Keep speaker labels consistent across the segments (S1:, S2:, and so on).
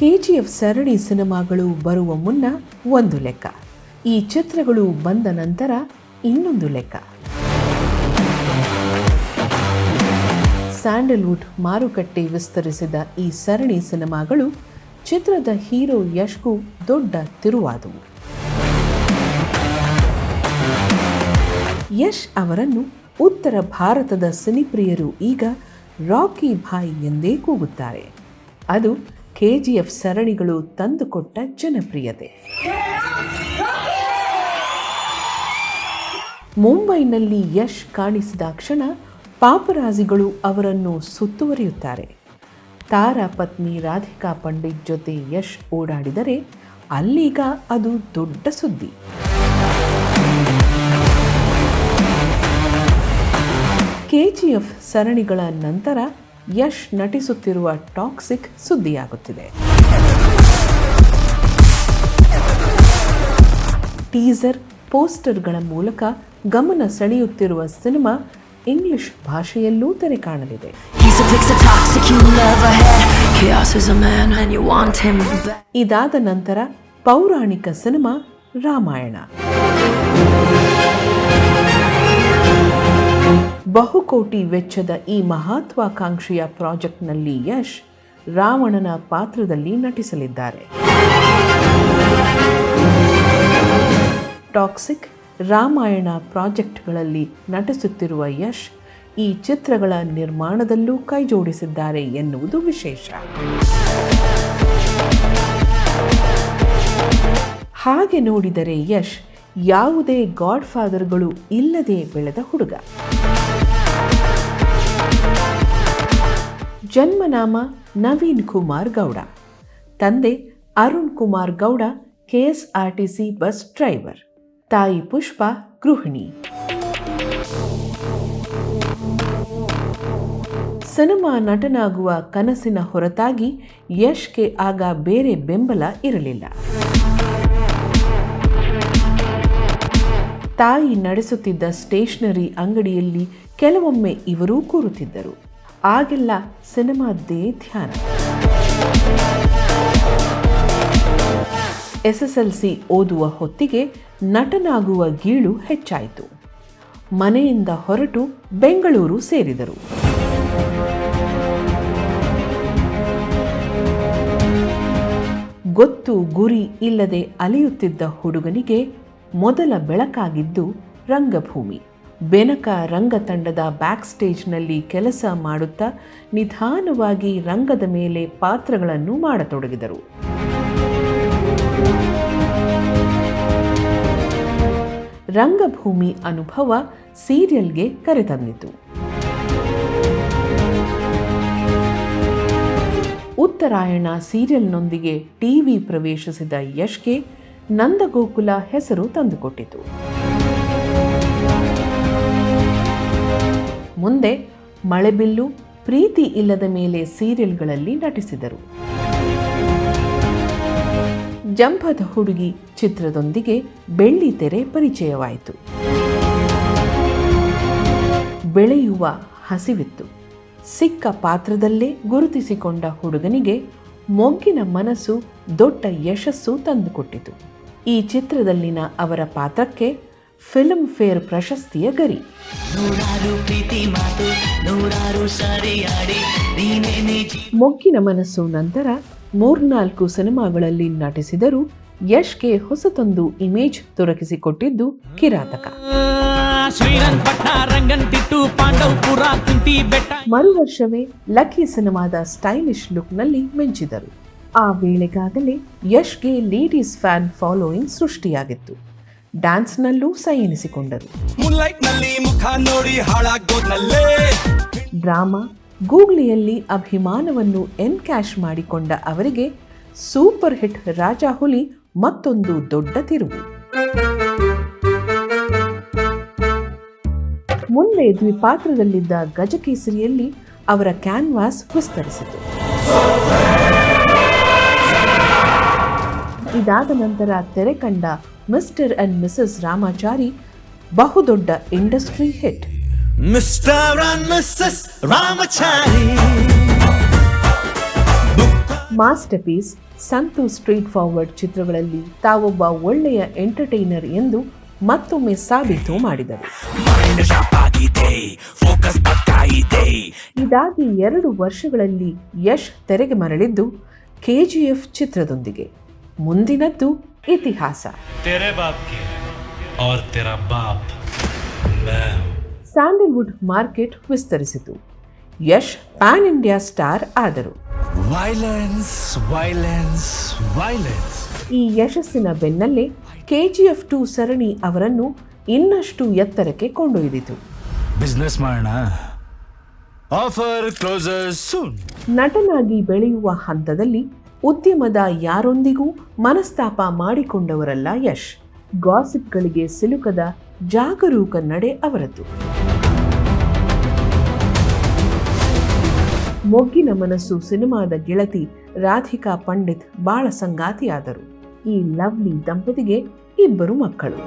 S1: KGF ಸರಣಿ ಸಿನಿಮಾಗಳು ಬರುವ ಮುನ್ನ ಒಂದು ಲೆಕ್ಕ. ಈ ಚಿತ್ರಗಳು ಬಂದ ನಂತರ ಇನ್ನೊಂದು ಲೆಕ್ಕ. ಸ್ಯಾಂಡಲ್ವುಡ್ ಮಾರುಕಟ್ಟೆ ವಿಸ್ತರಿಸಿದ ಈ ಸರಣಿ ಸಿನಿಮಾಗಳು ಚಿತ್ರದ ಹೀರೋ ಯಶ್ಗೂ ದೊಡ್ಡ ತಿರುವಾದವು. ಯಶ್ ಅವರನ್ನು ಉತ್ತರ ಭಾರತದ ಸಿನಿಪ್ರಿಯರು ಈಗ ರಾಕಿ ಭಾಯ್ ಎಂದೇ ಕೂಗುತ್ತಾರೆ. ಅದು ಕೆಜಿಎಫ್ ಸರಣಿಗಳು ತಂದುಕೊಟ್ಟ ಜನಪ್ರಿಯತೆ. ಮುಂಬೈನಲ್ಲಿ ಯಶ್ ಕಾಣಿಸಿದ ಕ್ಷಣ ಪಾಪರಾಜಿಗಳು ಅವರನ್ನು ಸುತ್ತುವರಿಯುತ್ತಾರೆ. ತಾರಾ ಪತ್ನಿ ರಾಧಿಕಾ ಪಂಡಿತ್ ಜೊತೆ ಯಶ್ ಓಡಾಡಿದರೆ ಅಲ್ಲೀಗ ಅದು ದೊಡ್ಡ ಸುದ್ದಿ. ಕೆಜಿಎಫ್ ಸರಣಿಗಳ ನಂತರ ಯಶ್ ನಟಿಸುತ್ತಿರುವ ಟಾಕ್ಸಿಕ್ ಸುದ್ದಿಯಾಗುತ್ತಿದೆ. ಟೀಸರ್ ಪೋಸ್ಟರ್ಗಳ ಮೂಲಕ ಗಮನ ಸೆಳೆಯುತ್ತಿರುವ ಸಿನಿಮಾ ಇಂಗ್ಲಿಷ್ ಭಾಷೆಯಲ್ಲೂ ತೆರೆ ಕಾಣಲಿದೆ. ಇದಾದ ನಂತರ ಪೌರಾಣಿಕ ಸಿನಿಮಾ ರಾಮಾಯಣ. ಬಹುಕೋಟಿ ವೆಚ್ಚದ ಈ ಮಹತ್ವಾಕಾಂಕ್ಷೆಯ ಪ್ರಾಜೆಕ್ಟ್ನಲ್ಲಿ ಯಶ್ ರಾವಣನ ಪಾತ್ರದಲ್ಲಿ ನಟಿಸಲಿದ್ದಾರೆ. ಟಾಕ್ಸಿಕ್ ರಾಮಾಯಣ ಪ್ರಾಜೆಕ್ಟ್ಗಳಲ್ಲಿ ನಟಿಸುತ್ತಿರುವ ಯಶ್ ಈ ಚಿತ್ರಗಳ ನಿರ್ಮಾಣದಲ್ಲೂ ಕೈಜೋಡಿಸಿದ್ದಾರೆ ಎನ್ನುವುದು ವಿಶೇಷ. ಹಾಗೆ ನೋಡಿದರೆ ಯಶ್ ಯಾವುದೇ ಗಾಡ್ ಫಾದರ್ಗಳು ಇಲ್ಲದೆ ಬೆಳೆದ ಹುಡುಗ. ಜನ್ಮನಾಮ ನವೀನ್ ಕುಮಾರ್ ಗೌಡ. ತಂದೆ Arun Kumar Gowda, KSRTC bus driver. ತಾಯಿ ಪುಷ್ಪ ಗೃಹಿಣಿ. ಸಿನಿಮಾ ನಟನಾಗುವ ಕನಸಿನ ಹೊರತಾಗಿ ಯಶ್ಗೆ ಆಗ ಬೇರೆ ಬೆಂಬಲ ಇರಲಿಲ್ಲ. ತಾಯಿ ನಡೆಸುತ್ತಿದ್ದ ಸ್ಟೇಷನರಿ ಅಂಗಡಿಯಲ್ಲಿ ಕೆಲವೊಮ್ಮೆ ಇವರೂ ಕೂರುತ್ತಿದ್ದರು. ಆಗೆಲ್ಲ ಸಿನಿಮಾದ್ದೇ ಧ್ಯಾನ. ಎಸ್ ಎಸ್ ಎಲ್ ಸಿ ಓದುವ ಹೊತ್ತಿಗೆ ನಟನಾಗುವ ಗೀಳು ಹೆಚ್ಚಾಯಿತು. ಮನೆಯಿಂದ ಹೊರಟು ಬೆಂಗಳೂರು ಸೇರಿದರು. ಗೊತ್ತು ಗುರಿ ಇಲ್ಲದೆ ಅಲೆಯುತ್ತಿದ್ದ ಹುಡುಗನಿಗೆ ಮೊದಲ ಬೆಳಕಾಗಿದ್ದು ರಂಗಭೂಮಿ. ಬೆನಕ ರಂಗತಂಡದ ಬ್ಯಾಕ್ ಸ್ಟೇಜ್ನಲ್ಲಿ ಕೆಲಸ ಮಾಡುತ್ತಾ ನಿಧಾನವಾಗಿ ರಂಗದ ಮೇಲೆ ಪಾತ್ರಗಳನ್ನು ಮಾಡತೊಡಗಿದರು. ರಂಗಭೂಮಿ ಅನುಭವ ಸೀರಿಯಲ್ಗೆ ಕರೆತಂದಿತು. ಉತ್ತರಾಯಣ ಸೀರಿಯಲ್ನೊಂದಿಗೆ ಟಿವಿ ಪ್ರವೇಶಿಸಿದ ಯಶ್ಗೆ ನಂದಗೋಕುಲ ಹೆಸರು ತಂದುಕೊಟ್ಟಿತು. ಮುಂದೆ ಮಳೆಬಿಲ್ಲು ಪ್ರೀತಿ ಇಲ್ಲದ ಮೇಲೆ ಸೀರಿಯಲ್ಗಳಲ್ಲಿ ನಟಿಸಿದರು. ಜಂಪದ ಹುಡುಗಿ ಚಿತ್ರದೊಂದಿಗೆ ಬೆಳ್ಳಿ ತೆರೆ ಪರಿಚಯವಾಯಿತು. ಬೆಳೆಯುವ ಹಸಿವಿತ್ತು. ಸಿಕ್ಕ ಪಾತ್ರದಲ್ಲೇ ಗುರುತಿಸಿಕೊಂಡ ಹುಡುಗನಿಗೆ ಮೊಗ್ಗಿನ ಮನಸ್ಸು ದೊಡ್ಡ ಯಶಸ್ಸು ತಂದುಕೊಟ್ಟಿತು. ಈ ಚಿತ್ರದಲ್ಲಿನ ಅವರ ಪಾತ್ರಕ್ಕೆ ಫಿಲ್ಮ್ ಫೇರ್ ಪ್ರಶಸ್ತಿಯ ಗರಿ.
S2: ನೂರಾರು ಪ್ರೀತಿ ಮಾತು ನೂರಾರು ಸರಿಯಾಡಿ ಆಡಿ ನೀನೇನೆ ಜೀ
S1: ಮೊಗ್ಗಿನ ಮನಸ್ಸು ನಂತರ ಮೂರ್ನಾಲ್ಕು ಸಿನಿಮಾಗಳಲ್ಲಿ ನಟಿಸಿದರೂ ಯಶ್ಗೆ ಹೊಸತೊಂದು ಇಮೇಜ್ ದೊರಕಿಸಿಕೊಟ್ಟಿದ್ದು ಕಿರಾತಕ.
S3: ಶ್ರೀರಂಗಪಟ್ಟಣ ರಂಗಂತಿಟ್ಟು ಪಾಂಡವಪುರ ಕುಂತಿ ಬೆಟ್ಟ.
S1: ಮರುವರ್ಷವೇ ಲಕ್ಕಿ ಸಿನಿಮಾದ ಸ್ಟೈಲಿಶ್ ಲುಕ್ನಲ್ಲಿ ಮಿಂಚಿದರು. ಆ ವೇಳೆಗಾಗಲೇ ಯಶ್ಗೆ ಲೇಡೀಸ್ ಫ್ಯಾನ್ ಫಾಲೋಯಿಂಗ್ ಸೃಷ್ಟಿಯಾಗಿತ್ತು. ಡ್ಯಾನ್ಸ್ನಲ್ಲೂ ಸೈ ಎನಿಸಿಕೊಂಡರು. ಡ್ರಾಮಾ ಗೂಗ್ಲಿಯಲ್ಲಿ ಅಭಿಮಾನವನ್ನು ಎನ್ಕ್ಯಾಶ್ ಮಾಡಿಕೊಂಡ ಅವರಿಗೆ ಸೂಪರ್ ಹಿಟ್ ರಾಜಾ ಹುಲಿ ಮತ್ತೊಂದು ದೊಡ್ಡ ತಿರುವು. ಮುಂದೆ ದ್ವಿಪಾತ್ರದಲ್ಲಿದ್ದ ಗಜಕೇಸರಿಯಲ್ಲಿ ಅವರ ಕ್ಯಾನ್ವಾಸ್ ವಿಸ್ತರಿಸಿತು. ಇದಾದ ನಂತರ ತೆರೆ ಕಂಡ ಮಿಸ್ಟರ್ ಅಂಡ್ ಮಿಸಸ್ ರಾಮಾಚಾರಿ ಬಹುದೊಡ್ಡ industry hit.
S4: Mr and Mrs Ramachari.
S1: Masterpiece Santhu straight forward ಚಿತ್ರಗಳಲ್ಲಿ ತಾವೊಬ್ಬ ಒಳ್ಳೆಯ ಎಂಟರ್ಟೈನರ್ ಎಂದು ಮತ್ತೊಮ್ಮೆ ಸಾಬೀತು ಮಾಡಿದರು. ಇದಾಗಿ ಎರಡು ವರ್ಷಗಳಲ್ಲಿ ಯಶ್ ತೆರೆಗೆ ಮರಳಿದ್ದು ಕೆಜಿಎಫ್ ಚಿತ್ರದೊಂದಿಗೆ. ಮುಂದಿನದ್ದು ಇತಿಹಾಸ. ಸ್ಯಾಂಡಲ್ವುಡ್ ಮಾರ್ಕೆಟ್ ವಿಸ್ತರಿಸಿತು. ಯಶ್ ಪ್ಯಾನ್ ಇಂಡಿಯಾ ಸ್ಟಾರ್ ಆದರು.
S4: ವೈಲೆನ್ಸ್ ವೈಲೆನ್ಸ್ ವೈಲೆನ್ಸ್
S1: ಈ ಯಶಸ್ಸಿನ ಬೆನ್ನಲ್ಲೇ ಕೆಜಿಎಫ್ ಟು ಸರಣಿ ಅವರನ್ನು ಇನ್ನಷ್ಟು ಎತ್ತರಕ್ಕೆ ಕೊಂಡೊಯ್ದಿತು.
S4: ಬಿಸ್ನೆಸ್ ಮಾಡೋಣ ಆಫರ್ ಕ್ಲೋಸಸ್ ಸೂನ್
S1: ನಟನಾಗಿ ಬೆಳೆಯುವ ಹಂತದಲ್ಲಿ ಉದ್ಯಮದ ಯಾರೊಂದಿಗೂ ಮನಸ್ತಾಪ ಮಾಡಿಕೊಂಡವರಲ್ಲ ಯಶ್. ಗಾಸಿಪ್ಗಳಿಗೆ ಸಿಲುಕದ ಜಾಗರೂಕ ನಡೆ ಅವರದ್ದು ಮೊಗ್ಗಿನ ಮನಸ್ಸು ಸಿನಿಮಾದ ಗೆಳತಿ ರಾಧಿಕಾ ಪಂಡಿತ್ ಬಾಳ ಸಂಗಾತಿಯಾದರು. ಈ ಲವ್ಲಿ ದಂಪತಿಗೆ ಇಬ್ಬರು ಮಕ್ಕಳು.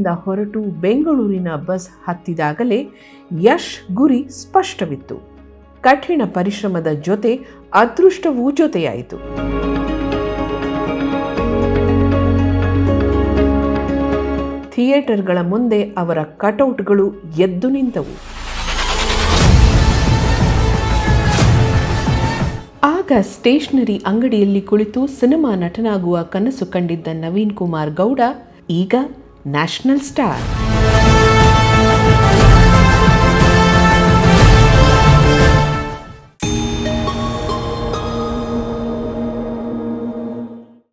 S1: ಊರಿನಿಂದ ಹೊರಟು ಬೆಂಗಳೂರಿನ ಬಸ್ ಹತ್ತಿದಾಗಲೇ ಯಶ್ ಗುರಿ ಸ್ಪಷ್ಟವಿತ್ತು. ಕಠಿಣ ಪರಿಶ್ರಮದ ಜೊತೆ ಅದೃಷ್ಟವೂ ಜೊತೆಯಾಯಿತು. ಥಿಯೇಟರ್ಗಳ ಮುಂದೆ ಅವರ ಕಟೌಟ್ಗಳು ಎದ್ದು ನಿಂತವು. ಆಗ ಸ್ಟೇಷನರಿ ಅಂಗಡಿಯಲ್ಲಿ ಕುಳಿತು ಸಿನಿಮಾ ನಟನಾಗುವ ಕನಸು ಕಂಡಿದ್ದ ನವೀನ್ ಕುಮಾರ್ ಗೌಡ, ಈಗ ನ್ಯಾಷನಲ್ ಸ್ಟಾರ್